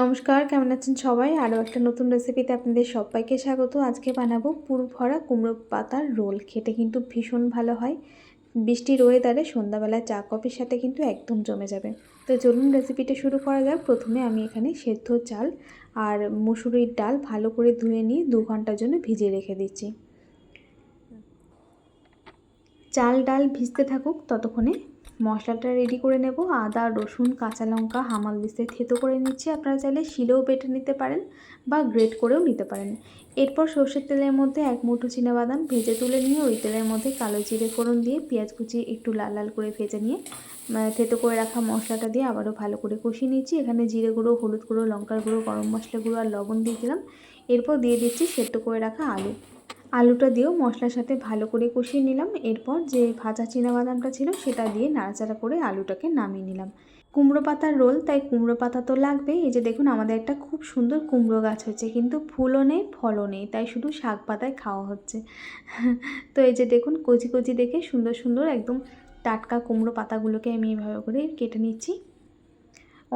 নমস্কার, কেমন আছেন সবাই? আরও একটা নতুন রেসিপিতে আপনাদের সবাইকে স্বাগত। আজকে বানাবো পুরো ভরা কুমড়ো পাতার রোল। খেতে কিন্তু ভীষণ ভালো হয়। বৃষ্টির ওয়েদারে সন্ধ্যাবেলায় চা, কফির সাথে কিন্তু একদম জমে যাবে। তো চলুন রেসিপিটা শুরু করা যাক। প্রথমে আমি এখানে সেদ্ধ চাল আর মুসুরির ডাল ভালো করে ধুয়ে নিয়ে দু ঘণ্টার জন্য ভিজিয়ে রেখে দিচ্ছি। চাল ডাল ভিজতে থাকুক, ততক্ষণে মশলাটা রেডি করে নেব। আদা, রসুন, কাঁচা লঙ্কা, হামাল দিস্তে থেতো করে নিচ্ছি। আপনারা চাইলে শিলেও বেটে নিতে পারেন বা গ্রেট করেও নিতে পারেন। এরপর সর্ষের তেলের মধ্যে এক মুঠো বাদাম ভেজে তুলে নিয়ে ওই তেলের মধ্যে কালো জিরে ফোড়ন দিয়ে পেঁয়াজ কুচি একটু লাল লাল করে ভেজে নিয়ে থেতো করে রাখা মশলাটা দিয়ে আবারও ভালো করে কষিয়ে নিচ্ছি। এখানে জিরে গুঁড়ো, হলুদ গুঁড়ো, লঙ্কার গুঁড়ো, গরম মশলা গুঁড়ো আর লবণ দিয়ে দিলাম। এরপর দিয়ে দিচ্ছি সেদ্ধ করে রাখা আলু। আলুটা দিয়েও মশলার সাথে ভালো করে কষিয়ে নিলাম। এরপর যে ভাজা বাদামটা ছিল সেটা দিয়ে নাড়াচাড়া করে আলুটাকে নামিয়ে নিলাম। কুমড়ো পাতার রোল, তাই কুমড়ো পাতা তো লাগবেই। এই যে দেখুন, আমাদের একটা খুব সুন্দর কুমড়ো গাছ হচ্ছে কিন্তু ফুলও নেই, ফলও নেই, তাই শুধু শাক পাতায় খাওয়া হচ্ছে। তো এই যে দেখুন, কচি কচি দেখে সুন্দর সুন্দর একদম টাটকা কুমড়ো পাতাগুলোকে আমি এইভাবে করে কেটে নিচ্ছি।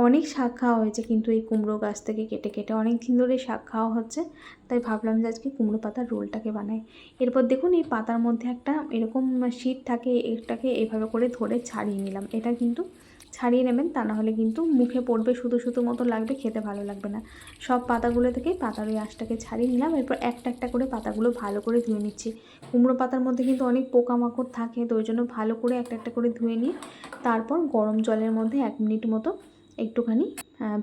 অনেক শাক খাওয়া হয়েছে, কিন্তু এই কুমড়ো গাছ থেকে কেটে কেটে অনেক দিন ধরে শাক খাওয়া হচ্ছে। তাই ভাবলাম যে আজকে কুমড়ো পাতার রোলটাকে বানাই। এরপর দেখুন, এই পাতার মধ্যে একটা এরকম শীত থাকে, এটাকে এভাবে করে ধরে ছাড়িয়ে নিলাম। এটা কিন্তু ছাড়িয়ে নেবেন, তা নাহলে কিন্তু মুখে পড়বে, শুধু শুধু মতো লাগবে, খেতে ভালো লাগবে না। সব পাতাগুলো থেকে পাতার ওই আঁশটাকে ছাড়িয়ে নিলাম। এরপর একটা একটা করে পাতাগুলো ভালো করে ধুয়ে নিচ্ছি। কুমড়ো পাতার মধ্যে কিন্তু অনেক পোকামাকড় থাকে, তো ওই জন্য ভালো করে একটা একটা করে ধুয়ে নিয়ে, তারপর গরম জলের মধ্যে এক মিনিট মতো একটুখানি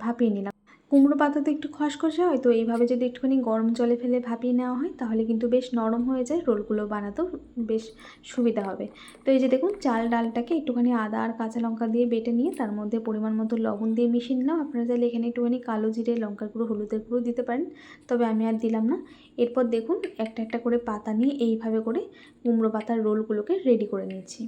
ভাপিয়ে নিলাম। কুমড়ো পাতাতে একটু খসখসে হয়, তো এইভাবে যদি একটুখানি গরম জলে ফেলে ভাপিয়ে নেওয়া হয়, তাহলে কিন্তু বেশ নরম হয়ে যায়, রোলগুলো বানাতেও বেশ সুবিধা হবে। তো এই যে দেখুন, চাল ডালটাকে একটুখানি আদা আর কাঁচা লঙ্কা দিয়ে বেটে নিয়ে, তার মধ্যে পরিমাণ মতো লবণ দিয়ে মিশিয়ে নিলাম। আপনারা চাইলে এখানে একটুখানি কালো জিরে, লঙ্কার গুঁড়ো, হলুদের গুঁড়ো দিতে পারেন, তবে আমি আর দিলাম না। এরপর দেখুন, একটা একটা করে পাতা নিয়ে এইভাবে করে কুমড়ো পাতার রোলগুলোকে রেডি করে নিয়েছি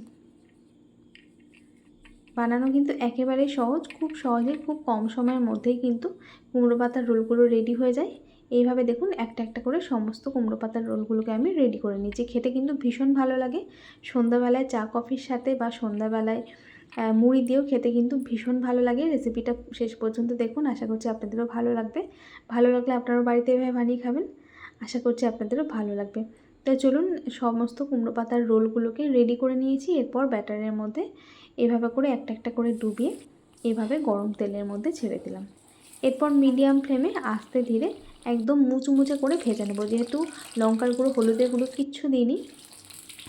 বানানো কিন্তু একেবারেই সহজ, খুব সহজে, খুব কম সময়ের মধ্যেই কিন্তু কুমড়ো পাতার রোলগুলো রেডি হয়ে যায়। এইভাবে দেখুন, একটা একটা করে সমস্ত কুমড়ো পাতার রোলগুলোকে আমি রেডি করে নিয়েছি খেতে কিন্তু ভীষণ ভালো লাগে। সন্ধ্যাবেলায় চা, কফির সাথে বা সন্ধ্যাবেলায় মুড়ি দিয়েও খেতে কিন্তু ভীষণ ভালো লাগে। রেসিপিটা শেষ পর্যন্ত দেখুন, আশা করছি আপনাদেরও ভালো লাগবে। ভালো লাগলে আপনারাও বাড়িতে এভাবে বানিয়ে খাবেন। আশা করছি আপনাদেরও ভালো লাগবে। তো চলুন, সমস্ত কুমড়ো পাতার রোলগুলোকে রেডি করে নিয়েছি। এরপর ব্যাটারের মধ্যে এভাবে করে একটা একটা করে ডুবিয়ে এভাবে গরম তেলের মধ্যে ছেড়ে দিলাম। এরপর মিডিয়াম ফ্লেমে আস্তে ধীরে একদম মুচমুচে করে ভেজে নেব। যেহেতু লঙ্কার গুঁড়ো, হলুদের গুঁড়ো কিচ্ছু দিইনি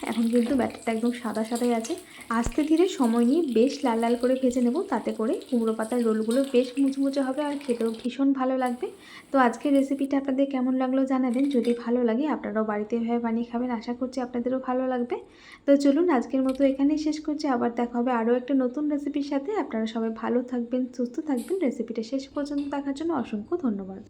এখন কিন্তু ব্যাটারটা একদম সাদা সাদাই আছে। আস্তে ধীরে সময় নিয়ে বেশ লাল লাল করে ভেজে নেব, তাতে করে কুমড়ো পাতার রোলগুলো বেশ মুচমুচে হবে আর খেতেও ভীষণ ভালো লাগবে। তো আজকের রেসিপিটা আপনাদের কেমন লাগল জানাবেন, যদি ভালো লাগে আপনারাও বাড়িতে এভাবে বানিয়ে খাবেন, আশা করছি আপনাদেরও ভালো লাগবে। তো চলুন আজকের মতো এখানেই শেষ করছি, আবার দেখা হবে আরও একটা নতুন রেসিপির সাথে। আপনারা সবাই ভালো থাকবেন, সুস্থ থাকবেন রেসিপিটা শেষ পর্যন্ত দেখার জন্য অসংখ্য ধন্যবাদ।